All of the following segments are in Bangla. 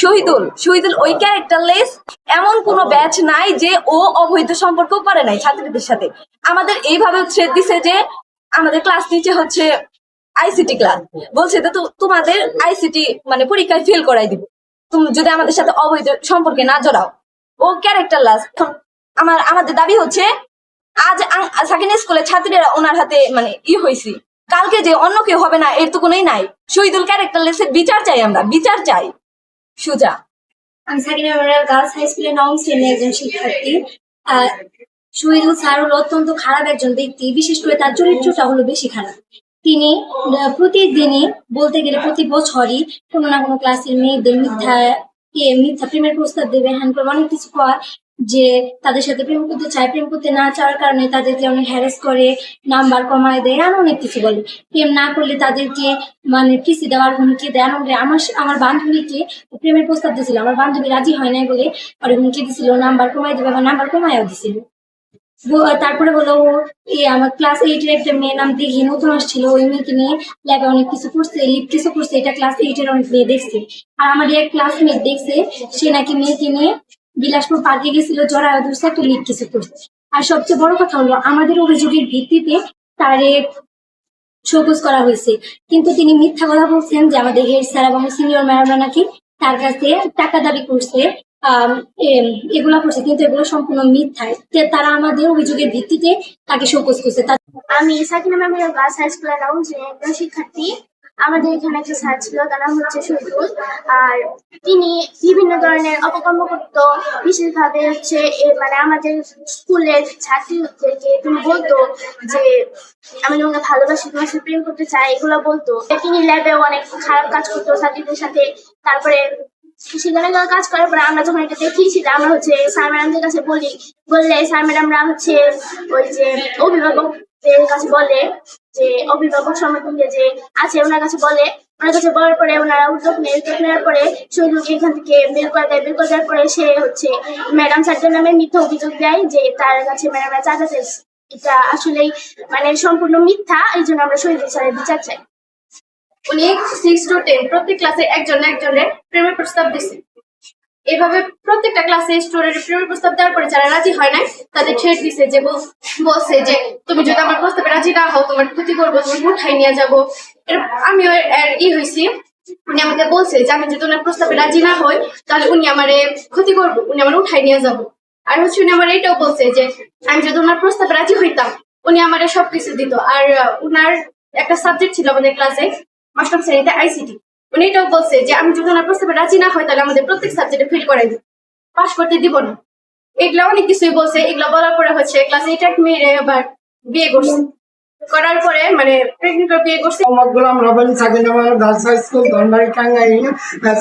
শহীদুল শহীদুল ওই ক্যারেক্টারলেস এমন কোনো ব্যাচ নাই যে ও অবৈধ সম্পর্ক করে নাই ছাত্রীদের সাথে। আমাদের এইভাবে থ্রেড দিছে যে আমাদের ক্লাস নিচে হচ্ছে আইসিটি ক্লাস বলছে তো তোমাদের আইসিটি মানে পরীক্ষায় ফেল করাই দিব। তুমি যদি আমাদের সাথে অবৈধ সম্পর্কে না জড়াও, ও ক্যারেক্টার লাস আমার, আমাদের দাবি হচ্ছে আজ সাকিনা স্কুলের ছাত্রীরা ওনার হাতে মানে ই হয়েছি কালকে যে অন্য কেউ হবে না, এর তো কোনোই নাই। শহীদুল ক্যারেক্টার লেসের বিচার চাই আমরা, বিচার চাই। সুজা। আমি সাকিনা মেমোরিয়াল গার্লস হাই স্কুলের নবম শ্রেণির একজন শিক্ষার্থী। শহীদুল স্যার হলো অত্যন্ত খারাপ একজন ব্যক্তি, বিশেষ করে তার চরিত্রটা হলো বেশি খারাপ। তিনি প্রতিদিনই বলতে গেলে প্রতি বছরই কোনো না কোনো ক্লাসের মেয়েদের মিথ্যা কে মিথ্যা প্রেমের প্রস্তাব দেবে, হ্যান করবে, অনেক কিছু কর যে তাদের সাথে প্রেম করতে চায়, প্রেম করতে না চাওয়ার কারণে তাদেরকে অনেক হ্যারেস করে, নাম্বার কমায় দেয় আর অনেক কিছু বলে প্রেম না করলে তাদেরকে মানে ফিসি দেওয়ার হুমকি দেয়। আমার আমার বান্ধবীকে প্রেমের প্রস্তাব দিয়েছিল আমার বান্ধবী রাজি হয় নাই বলে ওর হুমকি দিছিল, নাম্বার কমাই দেবে আমার নাম্বার কমাইও দিছিল। তারপরে হলো এই আমার ক্লাস এইটের একটা মেয়ের নাম দেখি নতুন আসছিল। ওই মেয়েকে নিয়ে ল্যাবে অনেক কিছু করছে কিছু করছে। এটা ক্লাস এইটের অনেক মেয়ে দেখছে। আর আমার এক ক্লাসমেট দেখছে, সে নাকি মেয়েকে নিয়ে বিলাসপুর পার্কে গেছিল জড়ায় ধরছে, একটা লিপ কিছু করছে। আর সবচেয়ে বড় কথা হলো, আমাদের অভিযোগের ভিত্তিতে তারে শোকজ করা হয়েছে। কিন্তু তিনি মিথ্যা কথা বলছেন যে আমাদের হেড স্যার এবং সিনিয়র ম্যাডামরা নাকি তার কাছে টাকা দাবি করছে এগুলা করছে, কিন্তু এগুলো সম্পূর্ণ মিথ্যায় তে তারা আমাদের অভিযোগের ভিত্তিতে তাকে শোকজ করছে। আমি সাকিনা মেমোরিয়াল গার্লস হাই স্কুলের একজন শিক্ষার্থী আমাদের এখানে একটা স্যার ছিল, তার নাম হচ্ছে শহীদুল। আর তিনি বিভিন্ন ধরনের অপকর্ম করত, বিশেষভাবে হচ্ছে মানে আমাদের স্কুলের ছাত্রীদেরকে তিনি বলতো যে, আমি তোমাকে ভালোবাসি, তোমার সাথে প্রেম করতে চাই, এগুলো বলতো। তিনি ল্যাবে অনেক খারাপ কাজ করতো ছাত্রীদের সাথে। তারপরে সেখানে কাজ করার পরে আমরা যখন এটা দেখি সেটা আমরা হচ্ছে স্যার ম্যাডামদের কাছে বলি, বললে স্যার ম্যাডামরা হচ্ছে ওই যে অভিভাবকদের কাছে বলে যে অভিভাবক সমতুল্য যে আছে, ওনার কাছে বলে, ওনার কাছে বলার পরে ওনারা উদ্যোগ নেয়। উদ্যোগ নেওয়ার পরে শহীদুলকে এখান থেকে বের করে দেয়। বের করে দেওয়ার পরে সে হচ্ছে ম্যাডাম স্যারদের নামে মিথ্যা অভিযোগ দেয় যে তার কাছে ম্যাডামরা চাচাতে এটা আসলেই মানে সম্পূর্ণ মিথ্যা, এই জন্য আমরা শহীদুল স্যারের বিচার চাই। উনি সিক্স টু টেন প্রত্যেক ক্লাসে একজন একজনের প্রেমের প্রস্তাব দিছে। এভাবে প্রত্যেকটা ক্লাসে স্টুডেন্টের প্রেমের প্রস্তাব দেওয়ার পরে যারা রাজি হয় নাই, তাদের ছেড়ে দিছে যে, বল- বলছে যে, তুমি যদি আমার প্রস্তাবে রাজি না হও, তোমার ক্ষতি করব, তুমি উঠাই নিয়ে যাব। আমিও ই হয়েছি উনি আমাকে বলছে যে, আমি যদি ওনার প্রস্তাবে রাজি না হই, তাহলে উনি আমারে ক্ষতি করব, উনি আমার উঠাই নিয়ে যাব। আর হচ্ছে উনি আমার এটাও বলছে যে, আমি যদি ওনার প্রস্তাবে রাজি হইতাম, উনি আমারে সবকিছু দিত। আর উনার একটা সাবজেক্ট ছিল আমাদের ক্লাসে অষ্টম শ্রেণীতে আইসিটি উনি এটাও বলছে যে আমি যখন আপনার প্রস্তাবে রাজি না হয়, তাহলে আমাদের প্রত্যেক সাবজেক্টে ফেল করে দিব। পাশ করতে দিব না। এগুলা অনেক কিছুই বলছে। এগুলা বলার পরে হচ্ছে ক্লাস এইট এক আবার বিয়ে করছে। করার পরে মানে প্রেগনেন্ট বিয়ে করছে। Mohammad Golam Roben Sakina manor girls high school Dhanbari Tangail.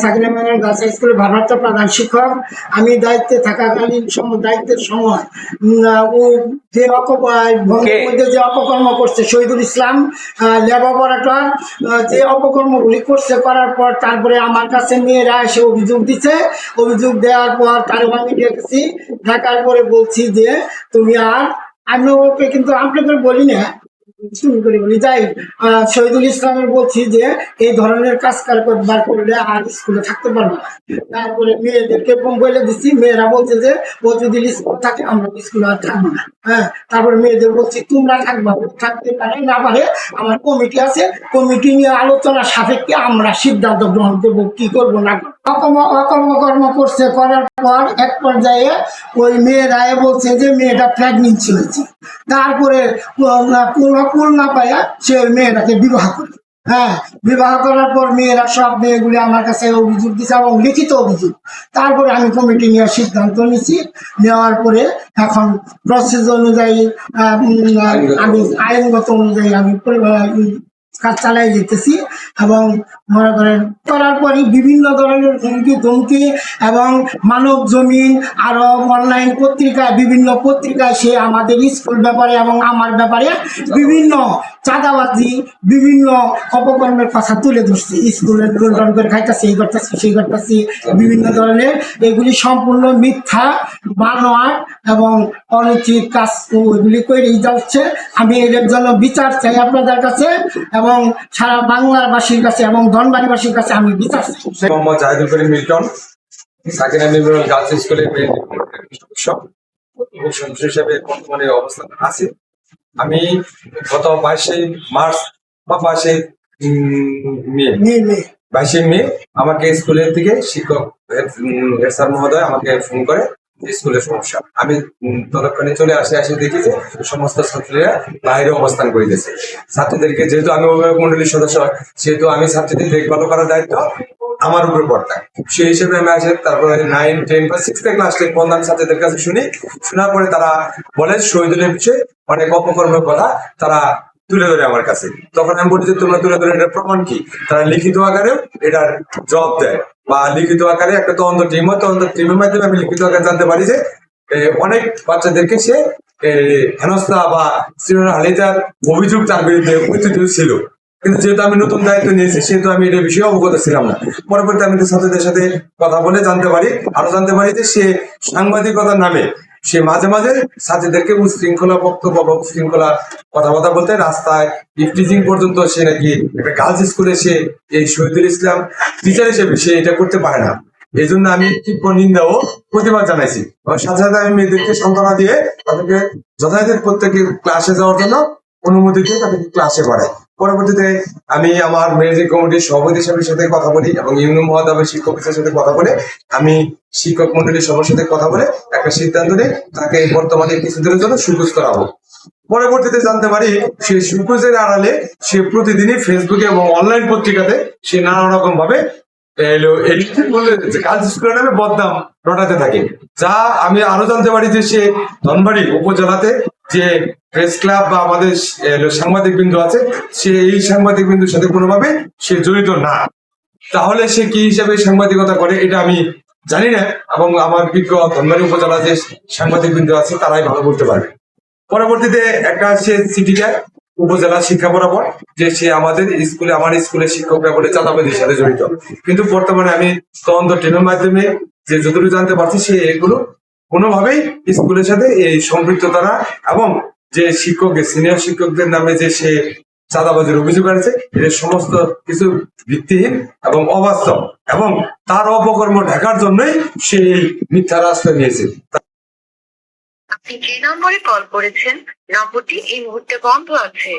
Sakina manor girls high স্কুলের ভারপ্রাপ্ত প্রধান শিক্ষক। আমি দায়িত্বে থাকাকালীন সময় দায়িত্বের সময় ও যে মধ্যে যে অপকর্ম করছে শহীদুল ইসলাম ল্যাব অপারেটর যে অপকর্মগুলি করছে করার পর তারপরে আমার কাছে মেয়েরা এসে অভিযোগ দিছে। অভিযোগ দেওয়ার পর তার আমি ডেকেছি ডাকার পরে বলছি যে তুমি আর আমি ওকে কিন্তু আপনাকে বলি না শুরু বলি যাই শহীদুল ইসলামের বলছি যে এই ধরনের কাজ কারবার করলে আর স্কুলে থাকতে না। তারপরে মেয়েদেরকে দিচ্ছি মেয়েরা বলছে যে ও যদি থাকে, আমরা স্কুলে আর থাকব না। হ্যাঁ তারপরে মেয়েদের বলছি, তোমরা থাকবা, থাকতে পারে না পারে, আমার কমিটি আছে, কমিটি নিয়ে আলোচনা সাপেক্ষে আমরা সিদ্ধান্ত গ্রহণ করব, কি করব না। অকর্ম অকর্মকর্ম করছে, করার পর এক পর্যায়ে ওই মেয়েরা বলছে যে মেয়েটা প্রেগনেন্সি হয়েছে তারপরে কুল না পাইয়া সে মেয়েটাকে বিবাহ করে। হ্যাঁ বিবাহ করার পর মেয়েরা সব মেয়েগুলি আমার কাছে অভিযোগ দিচ্ছে এবং লিখিত অভিযোগ। তারপরে আমি কমিটি নেওয়ার সিদ্ধান্ত নিছি নেওয়ার পরে এখন প্রসেস অনুযায়ী আমি আইনগত অনুযায়ী আমি কাজ চালাই যেতেছি। এবং মনে করেন, করার পরই বিভিন্ন ধরনের হুমকি ধমকি এবং মানব জমিন আরও অনলাইন পত্রিকায়, বিভিন্ন পত্রিকায় সে আমাদের স্কুল ব্যাপারে এবং আমার ব্যাপারে বিভিন্ন চাঁদাবাজি, বিভিন্ন অপকর্মের কথা তুলে ধরছে। স্কুলে লুণ্ঠন করে খাইতেছে, এই করতেছি, সেই করতেছি, বিভিন্ন ধরনের এগুলি সম্পূর্ণ মিথ্যা বানোয়ার এবং অনুচিত কাজ ওইগুলি করেই যাচ্ছে। আমি এর জন্য বিচার চাই আপনাদের কাছে এবং সারা বাংলার বাসী এলাকাবাসীর কাছে এবং ধনবাড়ি ধনবাড়িবাসীর কাছে আমি বিচার। Mohammad Zahidul Karim Milton Sakina memorial girls স্কুলের সদস্য হিসেবে বর্তমানে অবস্থান আছে আমি গত বাইশে মার্চ বা বাইশে মে বাইশে মে আমাকে স্কুলের থেকে শিক্ষক হেড- স্যার মহোদয় আমাকে ফোন করে স্কুলের সমস্যা। আমি ততক্ষণে চলে আসে আসে দেখি যে সমস্ত ছাত্রীরা বাইরে অবস্থান করিতেছে। ছাত্রীদেরকে যেহেতু আমি অভিভাবক মন্ডলীর সদস্য, সেহেতু আমি ছাত্রীদের দেখভাল করার দায়িত্ব আমার উপরে পড়তাম সেই হিসেবে আমি আসে তারপরে নাইন টেন বা সিক্স ক্লাস টেন পর্যন্ত ছাত্রীদের কাছে শুনি। শোনার পরে তারা বলে শহীদুলের বিষয়ে অনেক অপকর্মের কথা তারা তুলে ধরে আমার কাছে। তখন আমি বলি যে, তোমরা তুলে ধরে, এটার প্রমাণ কি? তারা লিখিত আকারে এটার জবাব দেয় বা লিখিত আকারে একটা তদন্ত টিম হয় তদন্ত টিমের মাধ্যমে আমি লিখিত আকারে জানতে পারি যে অনেক বাচ্চাদেরকে সে হেনস্থা বা শ্রীহালিতার অভিযোগ তার বিরুদ্ধে উপস্থিত ছিল কিন্তু যেহেতু আমি নতুন দায়িত্ব নিয়েছি, সেহেতু আমি এটা বিষয়ে অবগত ছিলাম না। পরবর্তী আমি ছাত্রদের সাথে কথা বলে জানতে পারি। আরও জানতে পারি যে, সে সাংবাদিকতার নামে সে মাঝে মাঝে ছাত্রীদেরকে উশৃঙ্খলা বক্তব্য বা উশৃঙ্খলা কথাবার্তা বলতে রাস্তায় ইফটিজিং পর্যন্ত সে নাকি একটা গার্লস স্কুলে সে এই শহীদুল ইসলাম টিচার হিসেবে সে এটা করতে পারে না। এই জন্য আমি তীব্র নিন্দা ও প্রতিবাদ জানাইছি। সাথে সাথে আমি মেয়েদেরকে সান্ত্বনা দিয়ে তাদেরকে যথাযথ প্রত্যেকে ক্লাসে যাওয়ার জন্য অনুমতি দিয়ে তাদেরকে ক্লাসে পড়াই। পরবর্তীতে আমি আমার ম্যানেজিং কমিটির সভাপতি সাহেবের সাথে কথা বলি এবং ইউনিয়ন মহাদাবের শিক্ষক সাথে কথা বলে আমি শিক্ষক মন্ডলীর সবার সাথে কথা বলে একটা সিদ্ধান্ত নিই তাকে এই বর্তমানে কিছুদিনের জন্য সুকুজ করা হোক। পরবর্তীতে জানতে পারি, সে সুকুজের আড়ালে সে প্রতিদিনই ফেসবুকে এবং অনলাইন পত্রিকাতে সে নানা রকম ভাবে নামে বদনাম রটাতে থাকে। যা আমি আরও জানতে পারি যে সে ধনবাড়ি উপজেলাতে যে প্রেস ক্লাব বা আমাদের সাংবাদিক বিন্দু আছে, সে এই সাংবাদিক বিন্দুর সাথে কোনোভাবে সে জড়িত না। তাহলে সে কি হিসাবে সাংবাদিকতা করে, এটা আমি জানি না, এবং আমার বিজ্ঞ ধনবাড়ি উপজেলা যে সাংবাদিক বিন্দু আছে, তারাই ভালো বলতে পারবে। পরবর্তীতে একটা সে চিঠি দেয় উপজেলা শিক্ষা বরাবর, যে সে আমাদের স্কুলে, আমার স্কুলের শিক্ষকরা বলে চাঁদাবাজির সাথে জড়িত। কিন্তু বর্তমানে আমি তদন্ত টিমের মাধ্যমে যে যতটুকু জানতে পারছি, সে এগুলো কোনোভাবেই স্কুলের সাথে এই সম্পৃক্ততা না, এবং যে শিক্ষক সিনিয়র শিক্ষকদের নামে যে সে চাঁদাবাজির অভিযোগ আছে এটা সমস্ত কিছু ভিত্তিহীন এবং অবাস্তব এবং তার অপকর্ম ঢাকার জন্যই সে এই মিথ্যা রাস্তা নিয়েছে। আপনি যে নম্বরে কল করেছেন। নম্বরটি এই মুহূর্তে বন্ধ আছে।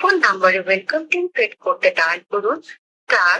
ফোন নাম্বারে ওয়েলকাম টিম করতে ডায়াল করুন। স্টার